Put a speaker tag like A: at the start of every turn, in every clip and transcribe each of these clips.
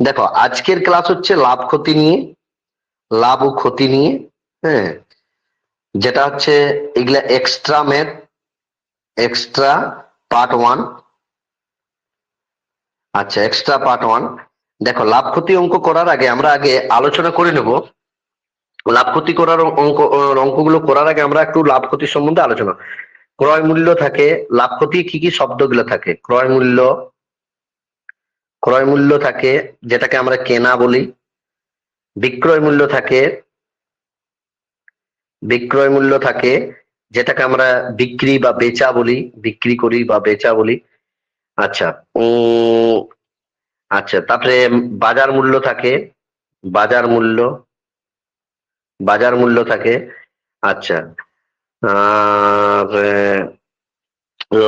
A: দেখো, আজকের ক্লাস হচ্ছে লাভ ক্ষতি নিয়ে, লাভ ও ক্ষতি নিয়ে হ্যাঁ? যেটা হচ্ছে এগুলা extra math extra part one আচ্ছা এক্সট্রা পার্ট ওয়ান দেখো, লাভ ক্ষতি অঙ্ক করার আগে আমরা আগে আলোচনা করে নেব। লাভ ক্ষতি করার অঙ্ক অঙ্কগুলো করার আগে আমরা একটু লাভ ক্ষতি সম্বন্ধে আলোচনা। ক্রয় মূল্য থাকে, লাভ ক্ষতি কি কি শব্দগুলো থাকে? ক্রয় মূল্য ক্রয় মূল্য থাকে, যেটাকে আমরা কেনা বলি। বিক্রয় মূল্য থাকে, বিক্রয় মূল্য থাকে, যেটাকে আমরা বিক্রি বা বেচা বলি, বিক্রি করি বা বেচা বলি। আচ্ছা আচ্ছা তারপরে বাজার মূল্য থাকে, বাজার মূল্য বাজার মূল্য থাকে আচ্ছা আর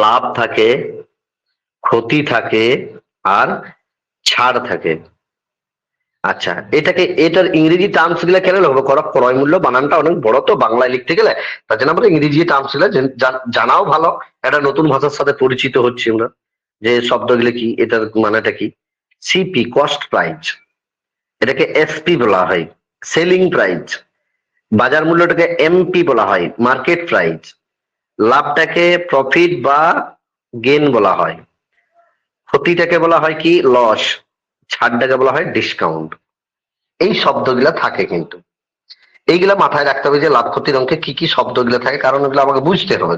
A: লাভ থাকে, ক্ষতি থাকে, আর ছাড় থাকে। আচ্ছা এটাকে, এটার ইংরেজি টার্মসগুলা কেন হবে করা? ক্রয় মূল্য বানানটা অনেক বড় তো বাংলায় লিখতে গেলে। তার জন্য আমরা ইংরেজি টার্মসগুলা জানাও ভালো। একটা নতুন ভাষার সাথে পরিচিত হচ্ছি আমরা। যে শব্দগুলো কি, এটার মানেটা কি? সিপি কস্ট প্রাইস এটাকে এসপি বলা হয়। সেলিং প্রাইস বাজার মূল্যটাকে এমপি বলা হয়। মার্কেট প্রাইস লাভটাকে প্রফিট বা গেন বলা হয়। ক্ষতিটাকে বলা হয় কি? লস ছাড়টাকে বলা হয় ডিসকাউন্ট এই শব্দগুলা থাকে কিন্তু। এইগুলা মাথায় রাখতে হবে যে লাভ ক্ষতির অঙ্কে কি কি শব্দগুলো থাকে, কারণ এগুলো আমাকে বুঝতে হবে।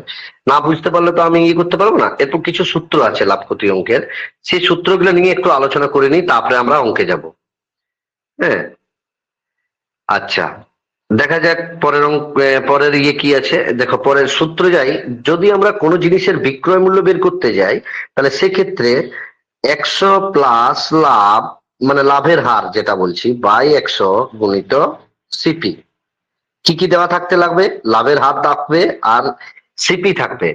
A: না বুঝতে পারলে তো আমি ইয়ে করতে পারব না। এরপর কিছু সূত্র আছে লাভ ক্ষতি অঙ্কের। সেই সূত্রগুলো নিয়ে একটু আলোচনা করে নিই, তারপরে আমরা অঙ্কে যাব। হ্যাঁ? আচ্ছা। দেখা যাক পরের অঙ্ক পরের ইয়ে কি আছে। দেখো, পরের সূত্র যাই। যদি আমরা কোনো জিনিসের বিক্রয় মূল্য বের করতে যাই, তাহলে সেক্ষেত্রে একশো প্লাস লাভ মানে লাভের হার যেটা বলছি বাই একশো গুণিত সিপি কি কি দেওয়া থাকতে লাগবে? লাভের হার থাকবে আর সিপি থাকবে।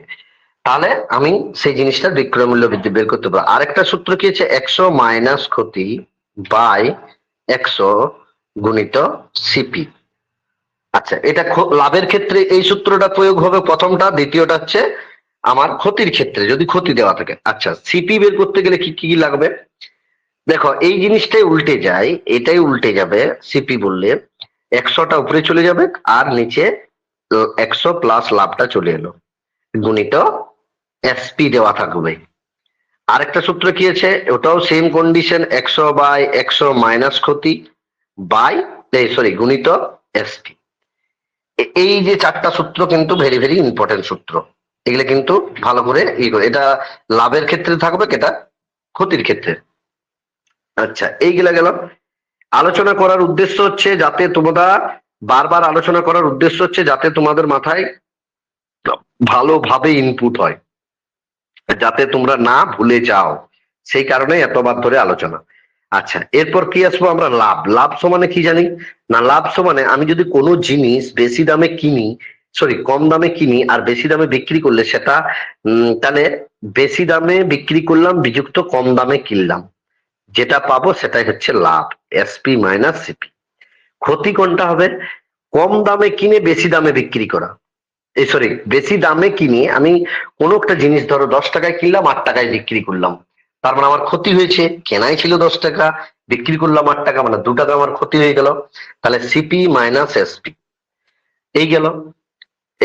A: তাহলে আমি সেই জিনিসটা বিক্রয় মূল্য বৃদ্ধি বের করতে পারব। আরেকটা সূত্র কি আছে? একশো মাইনাস ক্ষতি বাই একশো গুণিত সিপি আচ্ছা এটা লাভের ক্ষেত্রে এই সূত্রটা প্রয়োগ হবে প্রথমটা, দ্বিতীয়টা হচ্ছে আমার ক্ষতির ক্ষেত্রে, যদি ক্ষতি দেওয়া থাকে। আচ্ছা সিপি বের করতে গেলে কি কি লাগবে? দেখো, এই জিনিসটাই উল্টে যায়, এটাই উল্টে যাবে সিপি বললে। একশোটা উপরে চলে যাবে আর নিচে একশো প্লাস লাভটা চলে এলো। গুণিত এসপি দেওয়া থাকবে। আরেকটা সূত্র কি আছে? ওটাও সেম কন্ডিশন একশো বাই একশো মাইনাস ক্ষতি বাই সরি গুণিত এসপি এই যে চারটা সূত্র কিন্তু ভেরি ভেরি ইম্পর্টেন্ট সূত্র। এগুলো কিন্তু ভালো করে ই করে। এটা লাভের ক্ষেত্রে থাকবে এটা? ক্ষতির ক্ষেত্রে। আচ্ছা এইগুলা গেল। আলোচনা করার উদ্দেশ্য হচ্ছে যাতে তোমরা বারবার আলোচনা করার উদ্দেশ্য হচ্ছে যাতে তোমাদের মাথায় ভালোভাবে ইনপুট হয়। যাতে তোমরা না ভুলে যাও। সেই কারণে এতবার ধরে আলোচনা। আচ্ছা এরপর কি আসব আমরা? লাভ। লাভ সমানে কি জানি? না, লাভ সমানে আমি যদি কোনো জিনিস বেশি দামে কিনি সরি কম দামে কিনি আর বেশি দামে বিক্রি করলে সেটা তাহলে বেশি দামে বিক্রি করলাম, বিযুক্ত কম দামে কিনলাম। যেটা পাবো সেটাই হচ্ছে লাভ এসপি মাইনাস সিপি ক্ষতি কোনটা হবে? কম দামে কিনে বেশি দামে বিক্রি করা। এই সরি বেশি দামে কিনে আমি কোনো একটা জিনিস ধরো দশ টাকায় কিনলাম, আট টাকায় বিক্রি করলাম। তার মানে আমার ক্ষতি হয়েছে, কেনাই ছিল দশ টাকা, বিক্রি করলাম আট টাকা মানে দু টাকা আমার ক্ষতি হয়ে গেল। তাহলে সিপি মাইনাস এসপি এই গেল।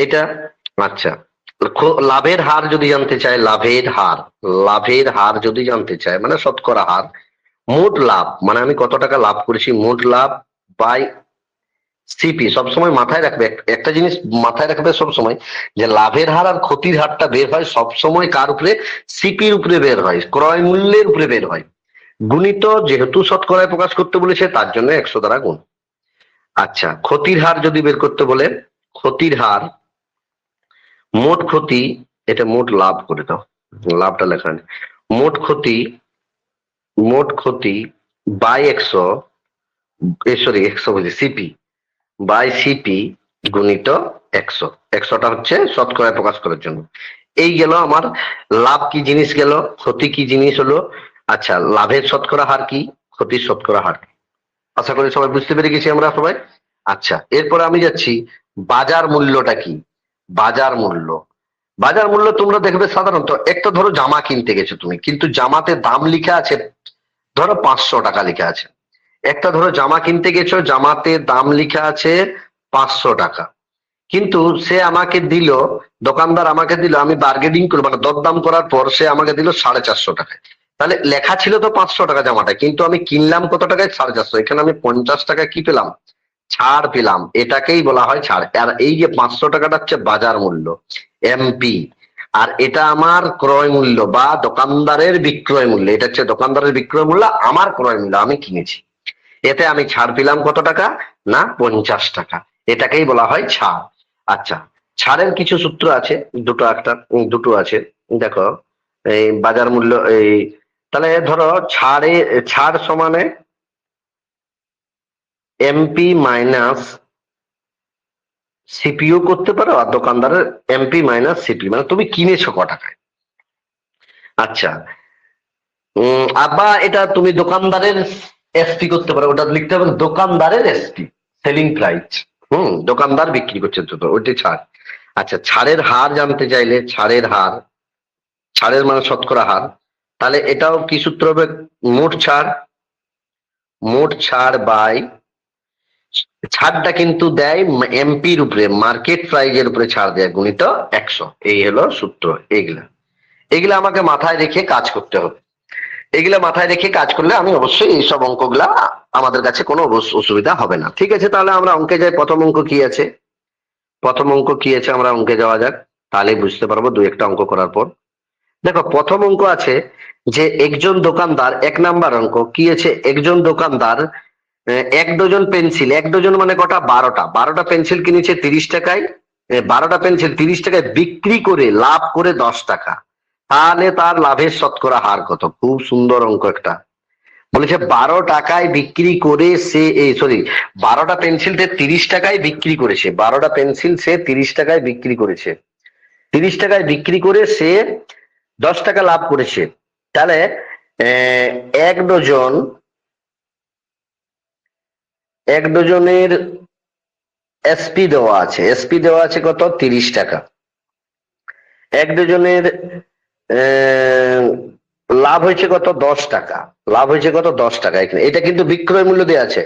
A: এটা আচ্ছা। লাভের হার যদি জানতে চায়, লাভের হার লাভের হার যদি জানতে চায় মানে শতকরা হার, মোট লাভ মানে আমি কত টাকা লাভ করেছি, মোট লাভ বাই সিপি সবসময় মাথায় রাখবে একটা জিনিস মাথায় রাখবে সবসময়, যে লাভের হার আর ক্ষতির হারটা বের হয় সবসময় কার উপরে? সিপির উপরে বের হয়, ক্রয় মূল্যের উপরে বের হয়। গুণিত যেহেতু শতকরায় প্রকাশ করতে বলেছে, তার জন্য একশো দ্বারা গুণ। আচ্ছা ক্ষতির হার যদি বের করতে বলে, ক্ষতির হার মোট ক্ষতি, এটা মোট লাভ করে দাও, লাভটা লেখা নেই। মোট ক্ষতি মোট ক্ষতি বাই একশো সরি একশো বলছি সিপি বাই সিপি গুণিত একশো একশোটা হচ্ছে শতকরায় প্রকাশ করার জন্য। এই গেল আমার, লাভ কি জিনিস গেল, ক্ষতি কি জিনিস হলো? আচ্ছা লাভের শতকরা হার কি, ক্ষতির শতকরা হার কি? আশা করি সবাই বুঝতে পেরে গেছি আমরা সবাই। আচ্ছা এরপরে আমি যাচ্ছি, বাজার মূল্যটা কি? বাজার মূল্য। বাজার মূল্য তোমরা দেখবে সাধারণত, একটা ধরো জামা কিনতে গেছো তুমি, কিন্তু জামাতে দাম লেখা আছে, ধরো পাঁচশো টাকা লেখা আছে। একটা ধরো জামা কিনতে গেছো, জামাতে দাম লেখা আছে পাঁচশো টাকা। কিন্তু সে আমাকে দিল, দোকানদার আমাকে দিল, আমি বার্গেনিং করব মানে দরদাম করার পর সে আমাকে দিল সাড়ে চারশো টাকায়। তাহলে লেখা ছিল তো পাঁচশো টাকা জামাটা কিন্তু আমি কিনলাম কত টাকায়? সাড়ে চারশো। এখানে আমি পঞ্চাশ টাকা কি পেলাম? ছাড় পেলাম এটাকেই বলা হয় ছাড়। আর এই যে পাঁচশো টাকাটা হচ্ছে বাজার মূল্য, এমপি। আর এটা আমার ক্রয় মূল্য বা দোকানদারের বিক্রয় মূল্য, এটা হচ্ছে দোকানদারের বিক্রয় মূল্য, আমার ক্রয় মূল্য, আমি কিনেছি। এতে আমি ছাড় পেলাম কত টাকা? না, পঞ্চাশ টাকা। এটাকেই বলা হয় ছাড়। আচ্ছা ছাড়ের কিছু সূত্র আছে, দুটো একটা দুটো আছে। দেখো, এই বাজার মূল্য, এই, তাহলে ধরো ছাড়ে, ছাড় সমানে এমপি মাইনাস সিপিও করতে পারো আর দোকানদারের এমপি মাইনাস সিপি মানে তুমি কিনেছো ক টাকায়। আচ্ছা আবার এটা তুমি দোকানদারের এসপি করতে পারো, ওটা লিখতে হবে দোকানদারের এসপি সেলিং প্রাইস হুম, দোকানদার বিক্রি করছে তো ওইটি ছাড়। আচ্ছা ছাড়ের হার জানতে চাইলে, ছাড়ের হার, ছাড়ের মানে শতকরা হার, তাহলে এটাও কি সূত্র হবে? মোট ছাড় মোট ছাড় বাই ছাড়টা কিন্তু দেয় এমপির উপরে মার্কেট প্রাইজের উপরে ছাড় দেয় গুণিত একশো। এই হলো সূত্র, এইগুলা। এগুলা আমাকে মাথায় রেখে কাজ করতে হবে। এগুলা মাথায় রেখে কাজ করলে আমি অবশ্যই এইসব অঙ্কগুলা আমাদের কাছে কোনো অসুবিধা হবে না। ঠিক আছে, তাহলে আমরা অঙ্কে যাই। প্রথম অঙ্ক কি আছে? প্রথম অঙ্ক কি আছে? আমরা অঙ্কে যাওয়া যাক। তাহলে বুঝতে পারব দু একটা অঙ্ক করার পর। দেখো, প্রথম অঙ্ক আছে যে একজন দোকানদার, এক নাম্বার অঙ্ক, কি আছে? একজন দোকানদার এক ডজন পেন্সিল, এক ডজন মানে কটা? বারোটা। বারোটা পেন্সিল কিনেছে তিরিশ টাকায়। বারোটা পেন্সিল তিরিশ টাকায় বিক্রি করে, লাভ করে দশ টাকা। তাহলে তার লাভের শতকরা হার কত? খুব সুন্দর অঙ্ক একটা। বলেছে, বারো টাকায় বিক্রি করে সে এই সরি বারোটা পেন্সিল সে তিরিশ টাকায় বিক্রি করেছে। বারোটা পেন্সিল সে তিরিশ টাকায় বিক্রি করেছে। তিরিশ টাকায় বিক্রি করে সে দশ টাকা লাভ করেছে। তাহলে এক ডজন এক ডজনের এসপি দেওয়া আছে। এসপি দেওয়া আছে কত? তিরিশ টাকা। এক ডজনের লাভ হয়েছে কত? দশ টাকা। লাভ হয়েছে কত? দশ টাকা। এখানে এটা কিন্তু বিক্রয় মূল্য দেওয়া আছে।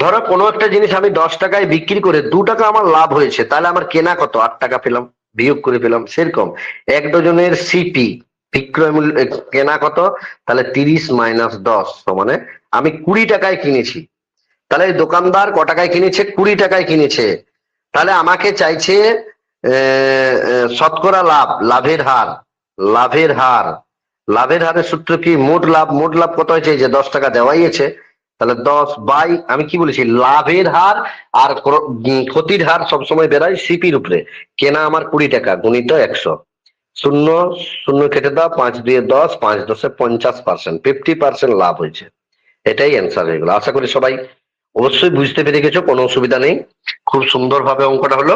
A: ধরো কোনো একটা জিনিস আমি দশ টাকায় বিক্রি করে দু টাকা আমার লাভ হয়েছে, তাহলে আমার কেনা কত? আট টাকা পেলাম, বিয়োগ করে পেলাম, সেরকম। এক ডজনের সিপি বিক্রয় মূল্য, কেনা কত? তাহলে তিরিশ মাইনাস দশ মানে আমি কুড়ি টাকায় কিনেছি। তাহলে দোকানদার ক টাকায় কিনেছে? কুড়ি টাকায় কিনেছে। তাহলে আমাকে চাইছে শতকরা লাভ, লাভের হার লাভের হার। লাভের হারের সূত্র কি? মোট লাভ মোট লাভ কত হয়েছে? যে দশ টাকা দেওয়াই আছে। তাহলে দশ বাই, আমি কি বলেছি? লাভের হার আর ক্ষতির হার সবসময় বেড়ায় সিপির উপরে। কেনা আমার কুড়ি টাকা, গুণিত একশো। শূন্য শূন্য কেটে দাও, পাঁচ দিয়ে দশ, পাঁচ দশে পঞ্চাশ পার্সেন্ট ফিফটি পার্সেন্ট লাভ হয়েছে। এটাই অ্যান্সার হয়ে গেল। আশা করি সবাই অবশ্যই বুঝতে পেরে গেছো, কোনো অসুবিধা নেই। খুব সুন্দরভাবে অঙ্কটা হলো।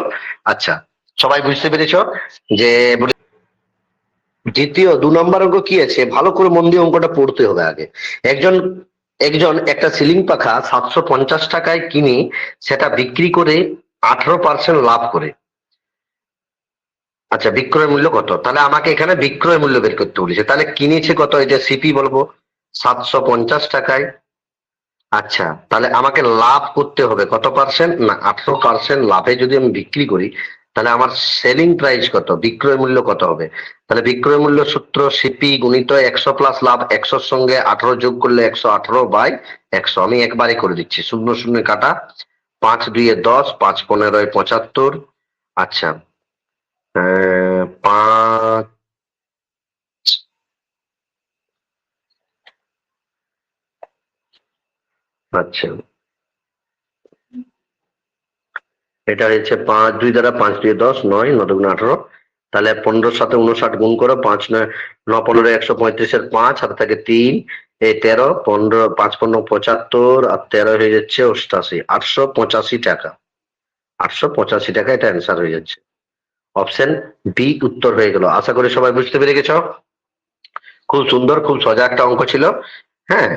A: আচ্ছা সবাই বুঝতে পেরেছ যে দ্বিতীয়, দু নম্বর অঙ্ক কি আছে? ভালো করে মন দিয়ে অঙ্কটা পড়তে হবে আগে। একজন একজন একটা সিলিং পাখা সাতশো পঞ্চাশ টাকায় কিনে সেটা বিক্রি করে আঠারো পার্সেন্ট লাভ করে। আচ্ছা বিক্রয় মূল্য কত? তাহলে আমাকে এখানে বিক্রয় মূল্য বের করতে বলেছে। তাহলে কিনেছে কত? এটা সিপি বলব, সাতশো পঞ্চাশ টাকায় আচ্ছা তাহলে আমাকে লাভ করতে হবে কত পার্সেন্ট না, আঠারো পার্সেন্ট লাভে যদি আমি বিক্রি করি, তাহলে আমার সেলিং প্রাইস কত? বিক্রয় মূল্য কত হবে? তাহলে বিক্রয় মূল্য সূত্র সিপি গুণিত একশো প্লাস লাভ একশোর সঙ্গে আঠারো যোগ করলে একশো আঠারো বাই একশো। আমি একবারে করে দিচ্ছি। শূন্য শূন্য কাটা। পাঁচ দুইয়ে দশ, পাঁচ পনেরোয় পঁচাত্তর। আচ্ছা পাঁচ আচ্ছা এটা হচ্ছে পাঁচ, দুই দ্বারা পাঁচ দুই দশ, নয় ন দুগুণ আঠারো। তাহলে পনেরোর সাথে উনষাট গুণ করো, পাঁচ নয়, ন পনেরো, একশো পঁয়ত্রিশের পাঁচ হাতে থাকে তিন এই তেরো, পনেরো, পাঁচ পনেরো পঁচাত্তর, আর তেরো হয়ে যাচ্ছে অষ্টাশি, আটশো পঁচাশি টাকা। আটশো পঁচাশি টাকা এটা অ্যান্সার হয়ে যাচ্ছে। অপশন বি উত্তর হয়ে গেল। আশা করি সবাই বুঝতে পেরে গেছ? খুব সুন্দর, খুব সোজা একটা অঙ্ক ছিল। হ্যাঁ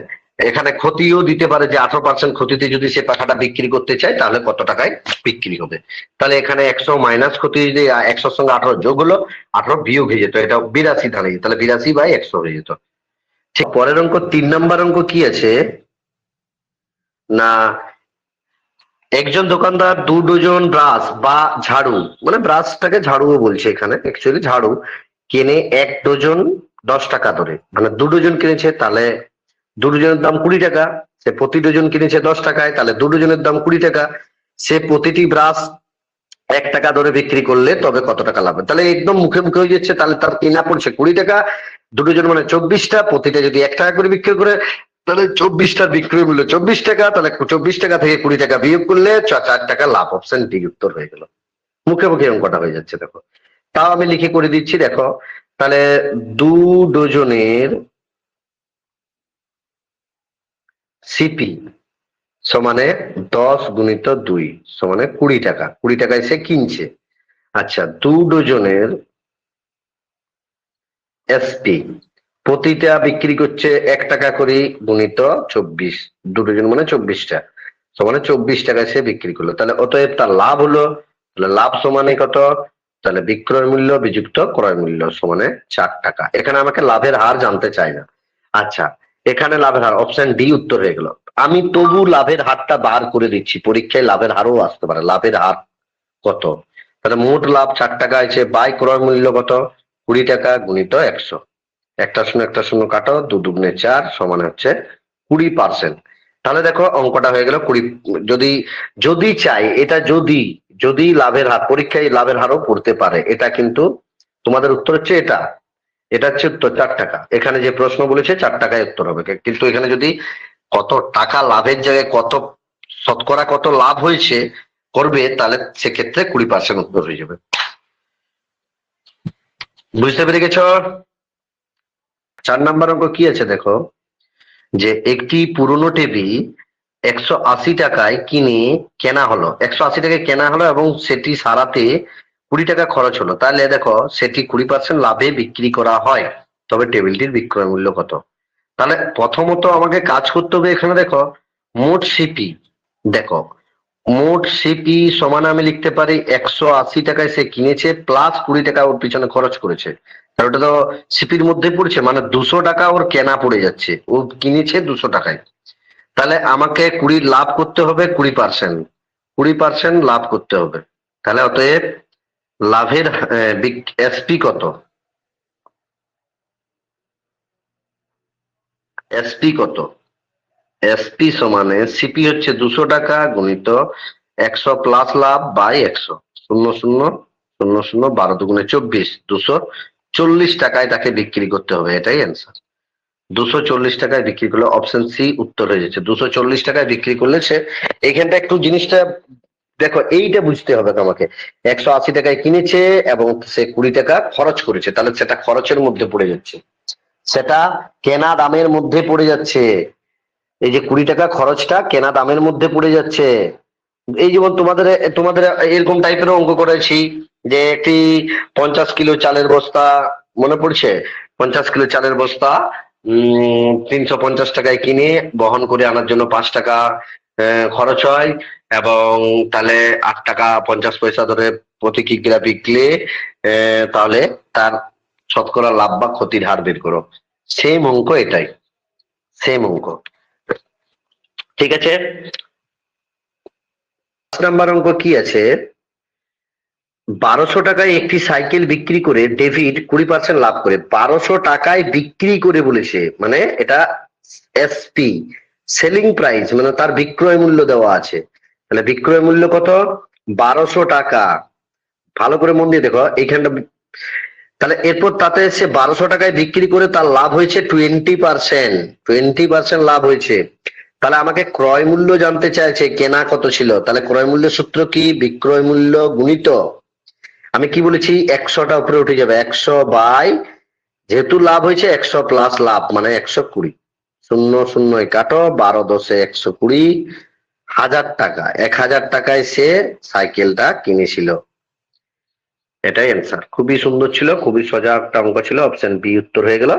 A: এখানে ক্ষতিও দিতে পারে যে আঠারো পার্সেন্ট ক্ষতিতে যদি সে পাখাটা বিক্রি করতে চায়, তাহলে কত টাকায় বিক্রি হবে? তাহলে এখানে একশো মাইনাস ক্ষতি যদি একশোর সঙ্গে আঠারো যোগ হলো, আঠারো বিয়োগ হয়ে যেত। এটা বিরাশি দাঁড়িয়ে তাহলে বিরাশি বাই একশো হয়ে যেত। ঠিক পরের অঙ্ক, তিন নাম্বার অঙ্ক কি আছে? না, একজন দোকানদার দু ডজন ব্রাশ বা ঝাড়ু মানে ব্রাশটাকে ঝাড়ুও বলছে এখানে অ্যাকচুয়ালি ঝাড়ু, কেনে এক ডজন দশ টাকা ধরে। মানে দু ডজন কিনেছে, তাহলে দু ডজনের দাম কুড়ি টাকা, সে প্রতি ডজন কিনেছে দশ টাকায়, তাহলে দু ডজনের দাম কুড়ি টাকা। সে প্রতিটি ব্রাশ এক টাকা ধরে বিক্রি করলে তবে কত টাকা লাভ? তাহলে একদম মুখে মুখে হয়ে যাচ্ছে, তাহলে তার কিনা পড়ছে? কুড়ি টাকা দুটো জন মানে চব্বিশটা, প্রতিটা যদি এক টাকা করে বিক্রি করে, তাহলে চব্বিশটার বিক্রয় মূল্য চব্বিশ টাকা, তাহলে চব্বিশ টাকা থেকে কুড়ি টাকা বিয়োগ করলে চার টাকা লাভ অপশন ডি উত্তর হয়ে গেল। মুখে মুখে অঙ্কটা হয়ে যাচ্ছে, দেখো। তাও আমি লিখে করে দিচ্ছি, দেখো। তাহলে দু ডজনের সিপি সমানে দশ গুণিত দুই সমানে কুড়ি টাকা। কুড়ি টাকায় সে কিনছে। আচ্ছা দু ডজনের এসপি প্রতিটা বিক্রি করছে এক টাকা করে গুণিত চব্বিশ। দু ডজন মানে চব্বিশটা। সমানে চব্বিশ টাকায় সে বিক্রি করল। তাহলে অতএব তার লাভ হলো। তাহলে লাভ সমানে কত? তাহলে বিক্রয় মূল্য বিযুক্ত ক্রয় মূল্য সমানে চার টাকা। এখানে আমাকে লাভের হার জানতে চাই না। আচ্ছা এখানে লাভের হার অপশন ডি উত্তর হয়ে গেল। আমি তবু লাভের হারটা বার করে দিচ্ছি, পরীক্ষায় লাভের হারও আসতে পারে, লাভের হার কত? তাহলে মোট লাভ চার টাকা আছে, বাই ক্রয় মূল্য কত? কুড়ি টাকা গুণিত একশো। একটা শূন্য একটা শূন্য কাটো, দু দুগুণে চার সমান হচ্ছে কুড়ি পার্সেন্ট তাহলে দেখো অঙ্কটা হয়ে গেল কুড়ি, যদি যদি চাই, এটা যদি যদি লাভের হার, পরীক্ষায় লাভের হারও পড়তে পারে, এটা কিন্তু তোমাদের উত্তর হচ্ছে এটা। এটা হচ্ছে উত্তর চার টাকা। এখানে যে প্রশ্ন বলেছে, চার টাকায় উত্তর হবে। কিন্তু এখানে যদি কত টাকা লাভের জায়গায় কত শতকরা কত লাভ হয়েছে, করবে, তাহলে সেক্ষেত্রে কুড়ি পার্সেন্ট উত্তর হয়ে যাবে। বুঝতে পেরে গেছ? চার নাম্বার অঙ্ক কি আছে দেখো? যে একটি পুরনো টিভি একশো আশি টাকায় কিনে কেনা হলো। একশো আশি টাকায় কেনা হলো এবং সেটি সারাতে কুড়ি টাকা খরচ হলো। তাহলে দেখো, সেটি কুড়ি পার্সেন্ট লাভে বিক্রি করা হয়, তবে টেবিলটির বিক্রয় মূল্য কত? তাহলে প্রথমত আমাকে কাজ করতে হবে এখানে দেখো, মোট সিপি দেখো, মোট সিপি সমান আমি লিখতে পারি একশো আশি টাকায় সে কিনেছে প্লাস কুড়ি টাকা ওর পিছনে খরচ করেছে। ওটা তো সিপির মধ্যে পড়ছে মানে দুশো টাকা ওর কেনা পড়ে যাচ্ছে। ও কিনেছে দুশো টাকায়। তাহলে আমাকে কুড়ি লাভ করতে হবে কুড়ি পার্সেন্ট কুড়ি পার্সেন্ট লাভ করতে হবে। তাহলে অতএব লাভের এসপি কত? এসপি কত? এসপি সমানে সিপি হচ্ছে দুশো টাকা গুণিত একশো প্লাস লাভ বাই একশো। শূন্য শূন্য শূন্য শূন্য, বারো দুগুণে চব্বিশ। দুশো চল্লিশ টাকায় তাকে বিক্রি করতে হবে, এটাই অ্যান্সার দুশো চল্লিশ টাকায় বিক্রি করলে অপশন সি উত্তর হয়ে যাচ্ছে। দুশো চল্লিশ টাকায় বিক্রি করলে সে এইখানটা একটু জিনিসটা দেখো, এইটা বুঝতে হবে তোমাকে। একশো আশি টাকায় কিনেছে এবং সে কুড়ি টাকা খরচ করেছে, তাহলে সেটা খরচের মধ্যে পড়ে যাচ্ছে। সেটা কেনা দামের মধ্যে পড়ে যাচ্ছে। এই যে কুড়ি টাকা খরচটা কেনা দামের মধ্যে পড়ে যাচ্ছে। এই যেমন তোমাদের তোমাদের এরকম টাইপের অঙ্ক করেছি যে একটি পঞ্চাশ কিলো চালের বস্তা, মনে পড়ছে? পঞ্চাশ কিলো চালের বস্তা, উম, তিনশো পঞ্চাশ টাকায় কিনে বহন করে আনার জন্য পাঁচ টাকা খরচ হয় এবং তাহলে আট টাকা পঞ্চাশ পয়সা ধরে প্রতি কিগ্রা বিকলে তাহলে তার শতকরা লাভ বা ক্ষতির হার বের করো। সেম অঙ্ক এটাই। সেম অঙ্ক। ঠিক আছে? পাঁচ নাম্বার অঙ্ক কি আছে? বারোশো টাকায় একটি সাইকেল বিক্রি করে ডেভিড কুড়ি পার্সেন্ট লাভ করে। বারোশো টাকায় বিক্রি করে বলেছে। মানে এটা এসপি সেলিং প্রাইস মানে তার বিক্রয় মূল্য দেওয়া আছে। তাহলে বিক্রয় মূল্য কত? বারোশো টাকা। ভালো করে মন দিয়ে দেখো, এইখানটা তাহলে এরপর তাতে সে বারোশো টাকায় বিক্রি করে তার লাভ হয়েছে টোয়েন্টি পার্সেন্ট। টোয়েন্টি পার্সেন্ট লাভ হয়েছে। তাহলে আমাকে ক্রয় মূল্য জানতে চাইছে, কেনা কত ছিল? তাহলে ক্রয় মূল্যের সূত্র কি? বিক্রয় মূল্য গুণিত। আমি কি বলেছি? একশোটা উপরে উঠে যাবে। একশো বাই, যেহেতু লাভ হয়েছে, একশো প্লাস লাভ মানে একশো কুড়ি। শূন্য শূন্য কাটো, বারো দশে একশো কুড়ি, হাজার টাকা, এক হাজার টাকায় সে সাইকেলটা কিনেছিল। এটাই অ্যান্সার খুবই সুন্দর ছিল, খুবই সজাগ একটা অঙ্ক ছিল অপশন বি উত্তর হয়ে গেল।